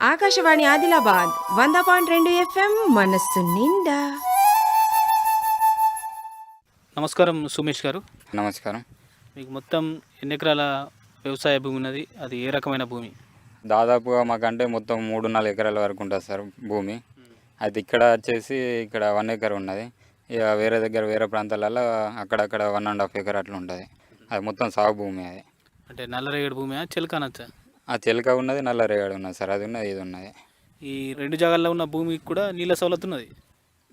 ఆకాశవాణి ఆదిలాబాద్ వంద పాయింట్ రెండు ఎఫ్ఎం మనస్సు నిండా. నమస్కారం సుమేష్ గారు. నమస్కారం. మీకు మొత్తం ఎన్ని ఎకరాల వ్యవసాయ భూమి ఉన్నది? అది ఏ రకమైన భూమి? దాదాపుగా మాకంటే మొత్తం మూడు నాలుగు ఎకరాల వరకు ఉంటుంది సార్ భూమి. అయితే ఇక్కడ వచ్చేసి ఇక్కడ వన్ ఎకర్ ఉన్నది. ఇక వేరే దగ్గర వేరే ప్రాంతాలలో అక్కడక్కడ వన్ అండ్ హాఫ్ ఎకర్ అట్లా ఉంటుంది. అది మొత్తం సాగు భూమి అది. అంటే నల్లరేగడి భూమి చిలకానచ్చ? ఆ ఉన్నది నల్ల రేగడి ఉన్నది సార్. అది ఉన్నది ఇది ఉన్నది. ఈ రెండు జాగాల్లో ఉన్న భూమికి కూడా నీళ్ళ సౌలత్ ఉన్నది?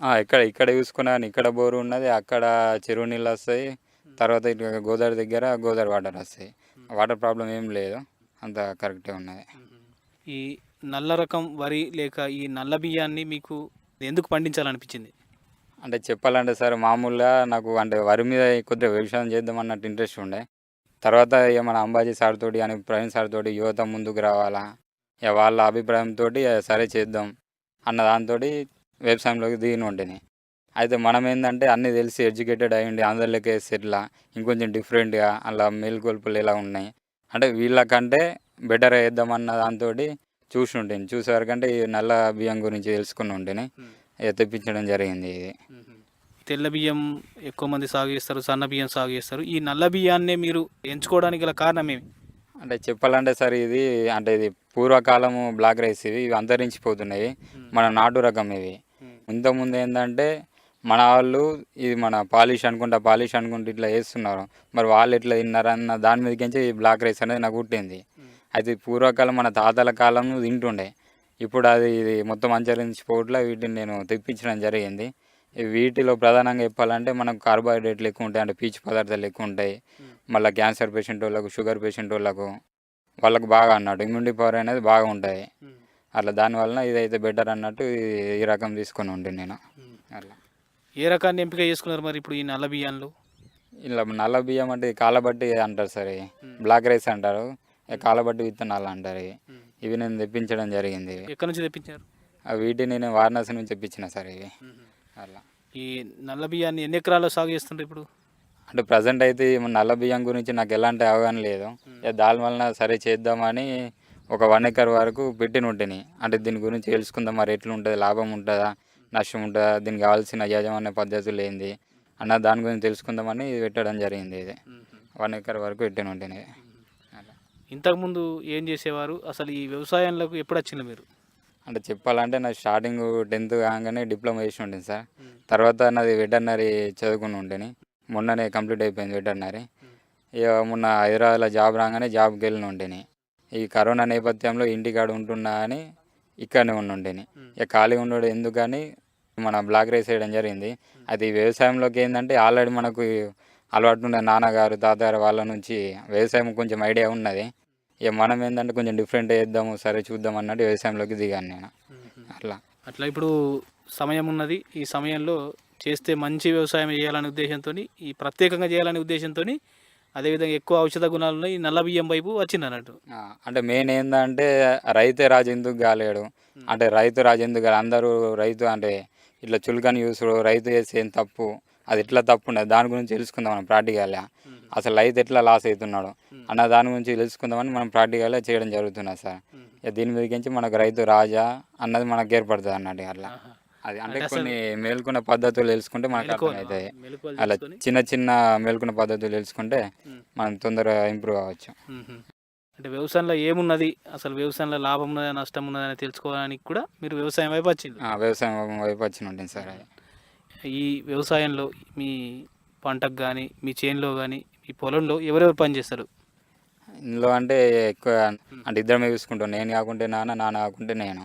ఆ, ఇక్కడ ఇక్కడ చూసుకున్నా కానీ ఇక్కడ బోరు ఉన్నది అక్కడ చెరువు నీళ్ళు వస్తాయి తర్వాత ఇటు గోదావరి దగ్గర గోదావరి వాటర్ వస్తాయి. వాటర్ ప్రాబ్లం ఏం లేదు అంత కరెక్టే ఉన్నది. ఈ నల్ల రకం వరి లేక ఈ నల్ల బియ్యాన్ని మీకు ఎందుకు పండించాలనిపించింది? అంటే చెప్పాలంటే సార్ మామూలుగా నాకు అంటే వరి మీద కొద్దిగా వ్యవసాయం చేద్దాం అన్నట్టు ఇంట్రెస్ట్ ఉండే. తర్వాత ఇక మన అంబాజీ సార్ తోటి అని ప్రవీణ్ సార్ తోటి యువత ముందుకు రావాలా? ఇక వాళ్ళ అభిప్రాయంతో సరే చేద్దాం అన్న దాంతో వ్యవసాయంలోకి దిగిన ఉంటేనే అయితే మనం ఏంటంటే అన్నీ తెలిసి ఎడ్యుకేటెడ్ అయ్యండి అందరిలోకి సెట్లా ఇంకొంచెం డిఫరెంట్గా అలా మేలుకొల్పులు ఎలా ఉన్నాయి? అంటే వీళ్ళకంటే బెటర్ వేద్దామన్న దాంతో చూసి ఉంటాను చూసేవరకంటే ఈ నల్ల బియ్యం గురించి తెలుసుకుని ఉంటేనే ఇక తెప్పించడం జరిగింది ఇది. తెల్ల బియ్యం ఎక్కువ మంది సాగు చేస్తారు సన్న బియ్యం సాగు చేస్తారు. ఈ నల్ల బియ్యాన్నే మీరు ఎంచుకోవడానికి గల కారణం ఏమి? అంటే చెప్పాలంటే సార్ ఇది అంటే ఇది పూర్వకాలము బ్లాక్ రైస్ ఇవి ఇవి అంతరించిపోతున్నాయి మన నాటు రకం ఇవి. ఇంతకుముందు ఏంటంటే మన వాళ్ళు ఇది మన పాలిష్ అనుకుంటా పాలిష్ అనుకుంటా ఇట్లా వేస్తున్నారు మరి వాళ్ళు ఎట్లా తిన్నారన్న దాని మీదకించి ఈ బ్లాక్ రైస్ అనేది నాకు పుట్టింది. అయితే పూర్వకాలం మన తాతల కాలం తింటుండే. ఇప్పుడు అది ఇది మొత్తం అంచరించిపోవట్ల వీటిని నేను తెప్పించడం జరిగింది. వీటిలో ప్రధానంగా చెప్పాలంటే మనకు కార్బోహైడ్రేట్లు ఎక్కువ ఉంటాయి అంటే పీచు పదార్థాలు ఎక్కువ ఉంటాయి. మళ్ళీ క్యాన్సర్ పేషెంట్ వాళ్ళకు షుగర్ పేషెంట్ వాళ్ళకు వాళ్ళకు బాగా అన్నట్టు ఇమ్యూనిటీ పవర్ అనేది బాగా ఉంటుంది అట్లా దానివలన ఇదైతే బెటర్ అన్నట్టు ఈ- రకం తీసుకొని ఉండే నేను. అట్లా. ఏ రకాన్ని ఎంపిక చేసుకున్నారు మరి ఇప్పుడు ఈ నల్ల బియ్యాన్లు ఇలా నల్ల బియ్యం అంటే కాలబట్టి అంటారు సార్. బ్లాక్ రైస్ అంటారు. కాలబట్టి విత్తనాలు అంటారు. ఇవి. నేను తెప్పించడం జరిగింది. ఎక్కడి నుంచి తెప్పించారు? వీటిని నేను వారణాసి నుంచి తెప్పించిన సార్ ఇవి. అట్లా. ఈ నల్ల బియ్యాన్ని ఎన్ని ఎకరాల్లో సాగు చేస్తుంటారు ఇప్పుడు? అంటే ప్రజెంట్ అయితే నల్ల బియ్యం గురించి నాకు ఎలాంటి అవగాహన లేదు. దాని వలన సరే చేద్దామని ఒక వన్ ఎకర్ వరకు పెట్టిన ఉంటేని. అంటే దీని గురించి తెలుసుకుందాం మరి ఎట్లా ఉంటుంది లాభం ఉంటుందా నష్టం ఉంటుందా దీనికి కావాల్సిన యాజమాన్య పద్ధతులు ఏంది అన్న దాని గురించి తెలుసుకుందామని పెట్టడం జరిగింది ఇది. వన్ ఎకర్ వరకు పెట్టిన ఉంటేనే. అలా ఇంతకుముందు ఏం చేసేవారు? అసలు ఈ వ్యవసాయంలోకి ఎప్పుడు వచ్చింది మీరు? అంటే చెప్పాలంటే నా స్టార్టింగ్ టెన్త్ కాగానే డిప్లొమా చేసి ఉంటుంది సార్. తర్వాత నాది వెటర్నరీ చదువుకుని ఉంటేని. మొన్ననే కంప్లీట్ అయిపోయింది వెటర్నరీ. ఇక మొన్న హైదరాబాద్లో జాబ్ రాగానే జాబ్కి వెళ్ళిన ఉంటేని. ఈ కరోనా నేపథ్యంలో ఇంటికాడ ఉంటున్నా అని ఇక్కడనే ఉండుంటేని ఇక ఖాళీ ఉండడు ఎందుకని మన బ్లాక్ రైస్ వేయడం జరిగింది. అది వ్యవసాయంలోకి ఏంటంటే ఆల్రెడీ మనకు అలవాటు ఉన్న నాన్నగారు తాతగారు వాళ్ళ నుంచి వ్యవసాయం కొంచెం ఐడియా ఉన్నది. ఇక మనం ఏంటంటే కొంచెం డిఫరెంట్ వేద్దాము సరే చూద్దాం అన్నట్టు వ్యవసాయంలోకి దిగాను నేను. అట్లా. అట్లా ఇప్పుడు సమయం ఉన్నది. ఈ సమయంలో చేస్తే మంచి వ్యవసాయం చేయాలనే ఉద్దేశంతో ఈ ప్రత్యేకంగా చేయాలనే ఉద్దేశంతో అదేవిధంగా ఎక్కువ ఔషధ గుణాలు ఉన్నాయి. నల్ల బియ్యం వైపు వచ్చింది అన్నట్టు. అంటే మెయిన్ ఏంటంటే రైతే రాజు ఎందుకు కాలేడు? అంటే రైతు రాజు ఎందుకు కాలే అందరూ రైతు అంటే ఇట్లా చులకని చూసుడు రైతు చేసే ఏం తప్పు అది ఎట్లా తప్పు ఉన్నది? దాని గురించి తెలుసుకుందాం మనం ప్రాక్టికల్గా. అసలు రైతు ఎట్లా లాస్ అవుతున్నాడు. అన్న దాని గురించి తెలుసుకుందామని మనం ప్రాక్టికల్గా చేయడం జరుగుతున్నది సార్. దీని మీదకించి మనకు రైతు రాజా అన్నది మనకు ఏర్పడుతుంది అన్నట్టు అట్లా. అది అంటే కొన్ని మేల్కొన్న పద్ధతులు తెలుసుకుంటే మనకు అర్థమవుతాయి. అలా చిన్న చిన్న మేల్కొన్న పద్ధతులు తెలుసుకుంటే మనం తొందరగా ఇంప్రూవ్ అవ్వచ్చు. అంటే వ్యవసాయంలో ఏమున్నది? అసలు వ్యవసాయంలో లాభం ఉన్నదా నష్టం ఉన్నదా అని తెలుసుకోవడానికి కూడా మీరు వ్యవసాయం వైపు వచ్చింది ఆ, వ్యవసాయం వైపు వచ్చిన ఉంటుంది సార్ ఈ వ్యవసాయంలో మీ పంటకు కానీ మీ చేనులో కానీ మీ పొలంలో ఎవరెవరు పని చేస్తారు? ఇందులో అంటే ఎక్కువ అంటే ఇద్దరమే చూసుకుంటాం. నేను కాకుంటే నాన్న నాన్న కాకుంటే నేను.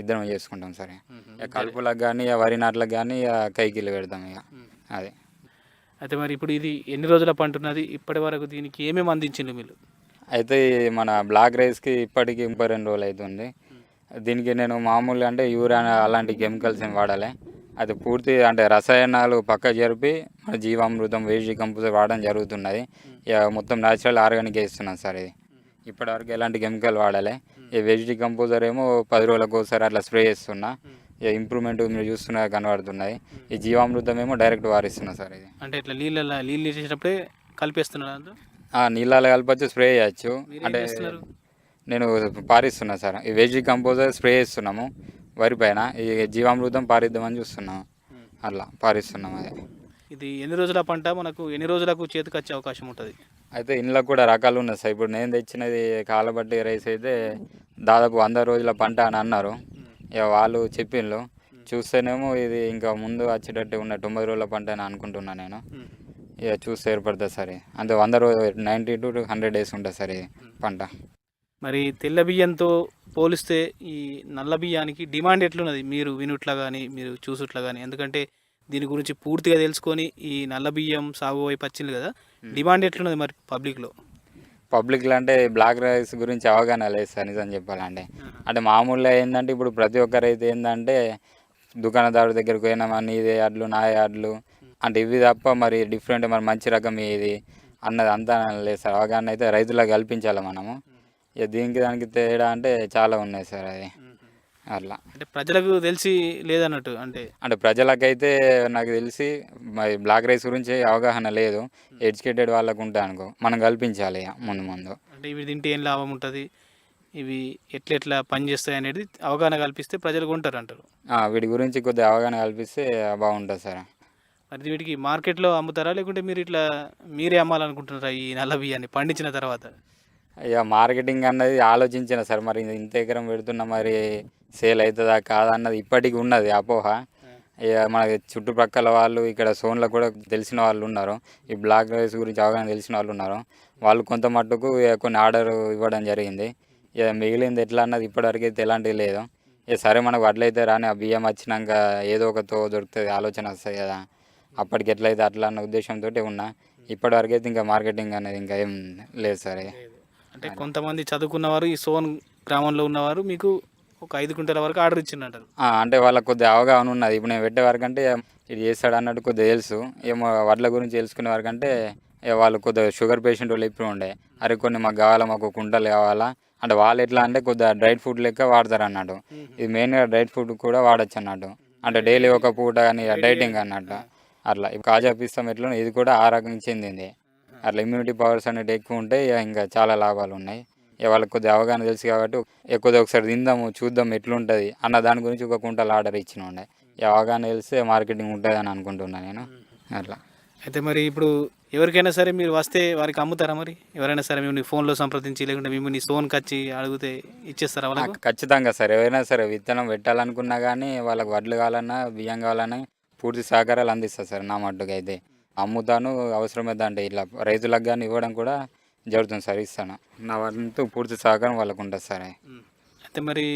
ఇద్దరం చేసుకుంటాం సరే. కలుపులకు కానీ వరి నాట్లకు కానీ ఇక కైకిలు పెడతాం ఇక. అది. అయితే మరి ఇప్పుడు ఇది ఎన్ని రోజుల పంట ఉన్నది? ఇప్పటి వరకు దీనికి ఏమేమి అందించిండు మీరు? అయితే ఈ మన బ్లాక్ రైస్కి ఇప్పటికి ముప్పై రెండు రోజులు అవుతుంది. దీనికి నేను మామూలుగా అంటే యూరియా అలాంటి కెమికల్స్ ఏం వాడాలి. అది పూర్తి అంటే రసాయనాలు పక్క జరిపి మన జీవామృతం వేసి కంపోజర్ వాడడం జరుగుతున్నది. ఇక మొత్తం న్యాచురల్ ఆర్గానిక్ ఇస్తున్నాను సార్ ఇది. ఇప్పటివరకు ఎలాంటి కెమికల్ వాడాలి. ఈ వెజిటీ కంపోజర్ ఏమో పది రోజులకు ఒకసారి అట్లా స్ప్రే చేస్తున్నా. ఇక ఇంప్రూవ్మెంట్ మీరు చూస్తున్నా కనబడుతున్నది ఈ జీవామృతం ఏమో డైరెక్ట్ వారిస్తున్నా సార్ ఇది. అంటే ఇట్లా నీళ్ళ నీళ్ళు చేసేటప్పుడే కలిపేస్తున్నారు నీళ్ళలో కలపచ్చు స్ప్రే చేయొచ్చు. అంటే? నేను పారిస్తున్నా సార్. ఈ వెజ్ కంపోజర్ స్ప్రే చేస్తున్నాము. వరి పైన ఈ జీవామృతం పారిద్దామని చూస్తున్నాము అట్లా పారిస్తున్నాం అదే. ఇది ఎన్ని రోజుల పంట? మనకు ఎన్ని రోజులకు చేతికి వచ్చే అవకాశం ఉంటుంది? అయితే ఇంట్లో కూడా రకాలు ఉన్నాయి సార్. ఇప్పుడు నేను తెచ్చినది కాలబట్టి రైస్ అయితే దాదాపు వంద రోజుల పంట అని అన్నారు. ఇక వాళ్ళు చెప్పిండ్రు. చూస్తేనేమో ఇది ఇంకా ముందు వచ్చేటట్టు ఉన్న తొంభై రోజుల పంట అని అనుకుంటున్నా నేను. ఇక చూస్తే ఏర్పడుతుంది సరే. అంటే వంద రోజు నైంటీ టు హండ్రెడ్ డేస్ ఉంటుంది సరే పంట. మరి తెల్ల బియ్యంతో పోలిస్తే ఈ నల్ల బియ్యానికి డిమాండ్ ఎట్లున్నది? మీరు వినుట్లా కానీ మీరు చూసుట్లా కానీ ఎందుకంటే దీని గురించి పూర్తిగా తెలుసుకొని ఈ నల్ల బియ్యం సాగు వైపు వచ్చింది కదా డిమాండ్ ఎట్లున్నది మరి పబ్లిక్లో? పబ్లిక్లో అంటే బ్లాక్ రైస్ గురించి అవగాహన లేదు సార్ నిజం చెప్పాలంటే. అంటే మామూలుగా ఏంటంటే ఇప్పుడు ప్రతి ఒక్కరైతే ఏంటంటే దుకాణదారు దగ్గరికి పోయినామా నీదే అడ్లు నా అడ్లు అంటే ఇవి తప్ప మరి డిఫరెంట్ మరి మంచి రకం ఏది అన్నది అంతా లేదు సార్. అవగాహన అయితే రైతులకు కల్పించాలి మనము. ఇక దీనికి దానికి తేడా అంటే చాలా ఉన్నాయి సార్ అది అట్లా. అంటే ప్రజలకు తెలిసి లేదన్నట్టు అంటే అంటే ప్రజలకైతే నాకు తెలిసి మరి బ్లాక్ రైస్ గురించి అవగాహన లేదు. ఎడ్యుకేటెడ్ వాళ్ళకు ఉంటాయి అనుకో మనం కల్పించాలి ఇక ముందు ముందు. అంటే ఇవి తింటే ఏం లాభం ఉంటుంది? ఇవి ఎట్లా ఎట్లా పనిచేస్తాయి అనేది అవగాహన కల్పిస్తే ప్రజలు కొంటారు అంటారు. ఆ, వీటి గురించి కొద్దిగా అవగాహన కల్పిస్తే బాగుంటుంది సార్. మరి వీటికి మార్కెట్లో అమ్ముతారా? లేకుంటే మీరు ఇట్లా మీరే అమ్మాలనుకుంటున్నారా ఈ నల్ల బియ్యాన్ని పండించిన తర్వాత? ఇక మార్కెటింగ్ అన్నది ఆలోచించిన సార్ మరి ఇంత ఎకరం పెడుతున్నా మరి సేల్ అవుతుందా కాదా అన్నది ఇప్పటికి ఉన్నది అపోహ. ఇక మన చుట్టుపక్కల వాళ్ళు ఇక్కడ సోన్లో కూడా తెలిసిన వాళ్ళు ఉన్నారు. ఈ బ్లాక్ రైస్ గురించి అవగాహన తెలిసిన వాళ్ళు ఉన్నారు. వాళ్ళు కొంత మట్టుకు ఇక కొన్ని ఆర్డర్ ఇవ్వడం జరిగింది. ఇక మిగిలింది ఎట్లా అన్నది ఇప్పటివరకు అయితే ఎలాంటివి లేదు. ఇక సరే మనకు వడ్లయితే రాని ఆ బియ్యం వచ్చినాక ఏదో ఒకతో దొరుకుతుంది ఆలోచన వస్తుంది కదా. అప్పటికి ఎట్లయితే అట్లా అన్న ఉద్దేశంతో ఉన్నా. ఇప్పటివరకు అయితే ఇంకా మార్కెటింగ్ అనేది ఇంకా ఏం లేదు సార్ అంటే కొంతమంది చదువుకున్నవారు ఈ సోన్ గ్రామంలో ఉన్నవారు మీకు ఒక ఐదు క్వింటల వరకు ఆర్డర్ ఇచ్చిందంటారు. అంటే వాళ్ళకి కొద్దిగా అవగాహన ఉన్నది. ఇప్పుడు నేను పెట్టే వరకు అంటే ఇది చేస్తాడు అన్నట్టు కొద్దిగా తెలుసు. ఏమో వడ్ల గురించి తెలుసుకునే వరకు అంటే వాళ్ళు కొద్దిగా షుగర్ పేషెంట్ వాళ్ళు ఎప్పుడు ఉండే. అరే కొన్ని మాకు కావాలా మాకు కుంటలు కావాలా? అంటే వాళ్ళు ఎట్లా అంటే కొద్దిగా డ్రై ఫుడ్ లెక్క వాడతారు అన్నట్టు. ఇది మెయిన్గా డ్రై ఫుడ్ కూడా వాడచ్చు అన్నట్టు. అంటే డైలీ ఒక పూట కానీ డైటింగ్ అన్నట్టు. అట్లా. ఇప్పుడు కాజా పిస్తాం ఎట్లా ఇది కూడా ఆ రకం చెందింది. అట్లా ఇమ్యూనిటీ పవర్స్ అనేవి ఎక్కువ ఉంటే ఇక చాలా లాభాలు ఉన్నాయి. వాళ్ళకి కొద్దిగా అవగాహన తెలుసు కాబట్టి కొద్దిగా ఒకసారి తిందాము చూద్దాం ఎట్లుంటుంది అన్న దాని గురించి ఒక కుంటలు ఆర్డర్ ఇచ్చిన ఉండే. అవగాహన తెలిస్తే మార్కెటింగ్ ఉంటుంది అని అనుకుంటున్నాను నేను. అట్లా. అయితే మరి ఇప్పుడు ఎవరికైనా సరే మీరు వస్తే వారికి అమ్ముతారా మరి? ఎవరైనా సరే మిమ్మల్ని ఫోన్లో సంప్రదించి లేకుంటే మిమ్మల్ని సోన్కి వచ్చి అడిగితే ఇచ్చేస్తారా వాళ్ళకు? ఖచ్చితంగా సరే. ఎవరైనా సరే విత్తనం పెట్టాలనుకున్నా కానీ వాళ్ళకి వడ్లు కావాలన్నా బియ్యం కావాలన్నా పూర్తి సహకారాలు అందిస్తారు సార్ నా మట్టుకు అయితే అమ్ముతాను అవసరమైతే అంటే ఇట్లా రైతులకు కానీ ఇవ్వడం కూడా జరుగుతుంది సార్ ఇస్తాను. నా వంతు పూర్తి సహకారం వాళ్ళకు ఉంటుంది సార్. అయితే మరి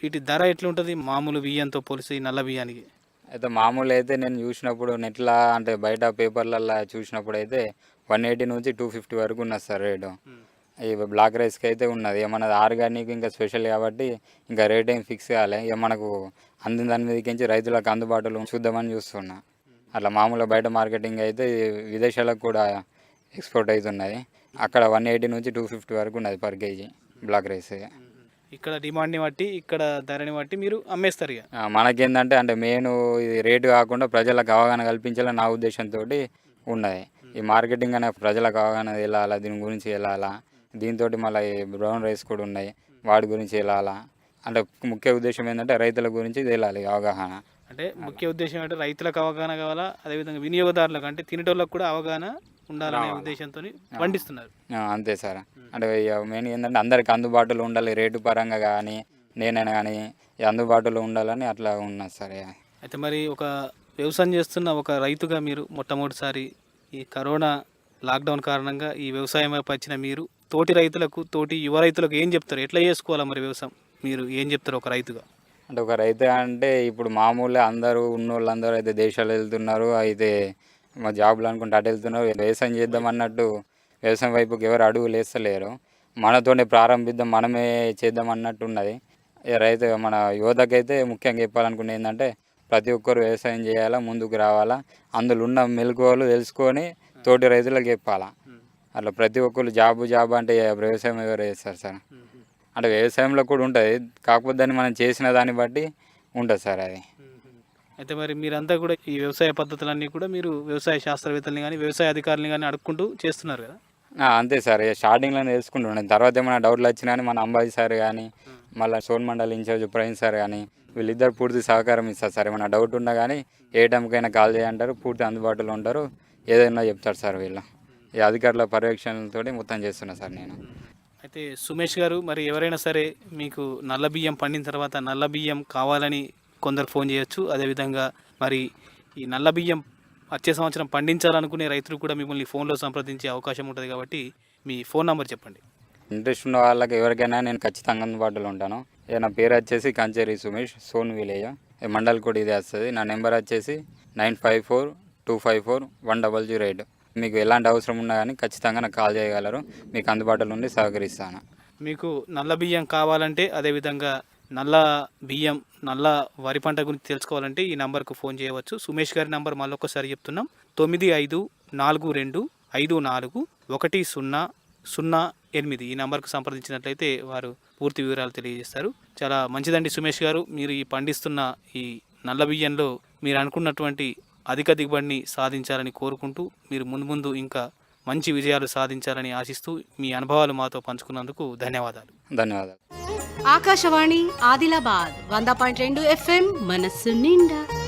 వీటి ధర ఎట్లుంటుంది? మామూలు బియ్యంతో పోలిసి నల్ల బియ్యానికి? అయితే మామూలు అయితే నేను చూసినప్పుడు నెట్లా అంటే బయట పేపర్లల్లో చూసినప్పుడు అయితే వన్ ఎయిటీ నుంచి టూ ఫిఫ్టీ వరకు ఉన్నది సార్ రేటు. ఈ బ్లాక్ రైస్కి అయితే ఉన్నది. మనది ఆర్గానిక్ ఇంకా స్పెషల్ కాబట్టి ఇంకా రేట్ ఏం ఫిక్స్ కాలే. ఇక మనకు అందిన దాని మీదకించి రైతులకు అందుబాటులో చూద్దామని చూస్తున్నా. అట్లా మామూలుగా బయట మార్కెటింగ్ అయితే విదేశాలకు కూడా ఎక్స్పోర్ట్ అవుతున్నది అక్కడ వన్ ఎయిటీ నుంచి టూ ఫిఫ్టీ వరకు ఉన్నది పర్ కేజీ బ్లాక్ రైస్ ఇక్కడ డిమాండ్ని బట్టి ఇక్కడ ధరని బట్టి మీరు అమ్మేస్తారు ఇక. మనకేందంటే అంటే మెయిన్ ఇది రేటు కాకుండా ప్రజలకు అవగాహన కల్పించాలని నా ఉద్దేశంతో ఉన్నది. ఈ మార్కెటింగ్ అనే ప్రజలకు అవగాహన వెళ్ళాలా దీని గురించి వెళ్ళాలా దీంతో మళ్ళీ బ్రౌన్ రైస్ కూడా ఉన్నాయి వాటి గురించి వెళ్ళాలా. అంటే ముఖ్య ఉద్దేశం ఏంటంటే రైతుల గురించి వెళ్ళాలి అవగాహన. అంటే ముఖ్య ఉద్దేశం అంటే రైతులకు అవగాహన కావాలా అదేవిధంగా వినియోగదారులకు అంటే తినేటోళ్ళకు కూడా అవగాహన ఉండాలనే ఉద్దేశంతో పండిస్తున్నారు. అంతే సార్. అంటే మెయిన్ ఏంటంటే అందరికి అందుబాటులో ఉండాలి రేటు పరంగా కానీ నేనైనా కానీ అందుబాటులో ఉండాలని అట్లా ఉన్నది సార్ అయితే మరి ఒక వ్యవసాయం చేస్తున్న ఒక రైతుగా మీరు మొట్టమొదటిసారి ఈ కరోనా లాక్డౌన్ కారణంగా ఈ వ్యవసాయం వైపు వచ్చిన మీరు తోటి రైతులకు తోటి యువ రైతులకు ఏం చెప్తారు? ఎట్లా చేసుకోవాలా మరి వ్యవసాయం? మీరు ఏం చెప్తారు ఒక రైతుగా? అంటే ఒక రైతు అంటే ఇప్పుడు మామూలుగా అందరూ ఉన్న వాళ్ళందరూ అయితే దేశాలు వెళ్తున్నారు అయితే మా జాబ్లు అనుకుంటే అటు వెళ్తున్నారు. వ్యవసాయం చేద్దాం అన్నట్టు వ్యవసాయం వైపుకి ఎవరు అడుగు లేస్తలేరు మనతోనే ప్రారంభిద్దాం మనమే చేద్దాం అన్నట్టు ఉన్నది. రైతు మన యువతకైతే ముఖ్యంగా చెప్పాలనుకునేది ఏంటంటే ప్రతి ఒక్కరు వ్యవసాయం చేయాలా ముందుకు రావాలా అందులో ఉన్న మెలకువలు తెలుసుకొని తోటి రైతులకు చెప్పాలా. అట్లా ప్రతి ఒక్కరు జాబు జాబు అంటే వ్యవసాయం ఎవరు చేస్తారు సార్? అంటే వ్యవసాయంలో కూడా ఉంటుంది. కాకపోతే దాన్ని మనం చేసిన దాన్ని బట్టి ఉంటుంది సార్ అది. అయితే మరి మీరంతా కూడా ఈ వ్యవసాయ పద్ధతులన్నీ కూడా మీరు వ్యవసాయ శాస్త్రవేత్తల్ని కానీ వ్యవసాయ అధికారులని కానీ అడుక్కుంటూ చేస్తున్నారు కదా? అంతే సార్. ఇక స్టార్టింగ్లో తెలుసుకుంటుండే తర్వాత ఏమైనా డౌట్లు వచ్చినా కానీ మన అంబాజీ సార్ కానీ మళ్ళీ zone mandal incharge Praveen sir కానీ వీళ్ళిద్దరు పూర్తి సహకారం ఇస్తారు సార్. ఏమైనా డౌట్ ఉన్నా కానీ ఏ టైంకైనా కాల్ చేయంటారు పూర్తి అందుబాటులో ఉంటారు. ఏదైనా చెప్తారు సార్ వీళ్ళు. ఈ అధికారుల పర్యవేక్షణతో మొత్తం చేస్తున్నా సార్ నేను. అయితే సుమేష్ గారు మరి ఎవరైనా సరే మీకు నల్ల బియ్యం పండిన తర్వాత నల్ల బియ్యం కావాలని కొందరు ఫోన్ చేయొచ్చు. అదేవిధంగా మరి ఈ నల్ల బియ్యం వచ్చే సంవత్సరం పండించాలనుకునే రైతులు కూడా మిమ్మల్ని ఫోన్లో సంప్రదించే అవకాశం ఉంటుంది కాబట్టి మీ ఫోన్ నెంబర్ చెప్పండి. ఇంట్రెస్ట్ ఉన్న వాళ్ళకి ఎవరికైనా నేను ఖచ్చితంగా అందుబాటులో ఉంటాను. నా పేరు వచ్చేసి కంచేరి సుమేష్ సోన్ విలేయ. మండల్ కూడా ఇదే వస్తుంది. నా నెంబర్ వచ్చేసి nine five four two five four one double zero eight. మీకు ఎలాంటి అవసరం ఉన్నా కానీ ఖచ్చితంగా నాకు కాల్ చేయగలరు. మీకు అందుబాటులో ఉండి సహకరిస్తాను. మీకు నల్ల బియ్యం కావాలంటే అదేవిధంగా నల్ల బియ్యం నల్ల వరి పంట గురించి తెలుసుకోవాలంటే ఈ నంబర్కు ఫోన్ చేయవచ్చు. సుమేష్ గారి నంబర్ మళ్ళొకసారి చెప్తున్నాం. తొమ్మిది ఐదు నాలుగు రెండు ఐదు నాలుగు ఒకటి సున్నా సున్నా ఎనిమిది ఈ నంబర్కు సంప్రదించినట్లయితే వారు పూర్తి వివరాలు తెలియజేస్తారు. చాలా మంచిదండి సుమేష్ గారు. మీరు ఈ పండిస్తున్న ఈ నల్ల బియ్యంలో మీరు అనుకున్నటువంటి అధిక దిగుబడిని సాధించాలని కోరుకుంటూ మీరు ముందు ముందు ఇంకా మంచి విజయాలు సాధించాలని ఆశిస్తూ మీ అనుభవాలు మాతో పంచుకున్నందుకు ధన్యవాదాలు. ధన్యవాదాలు. ఆకాశవాణి ఆదిలాబాద్ వంద పాయింట్ రెండు ఎఫ్ఎం మనస్సు నిండా.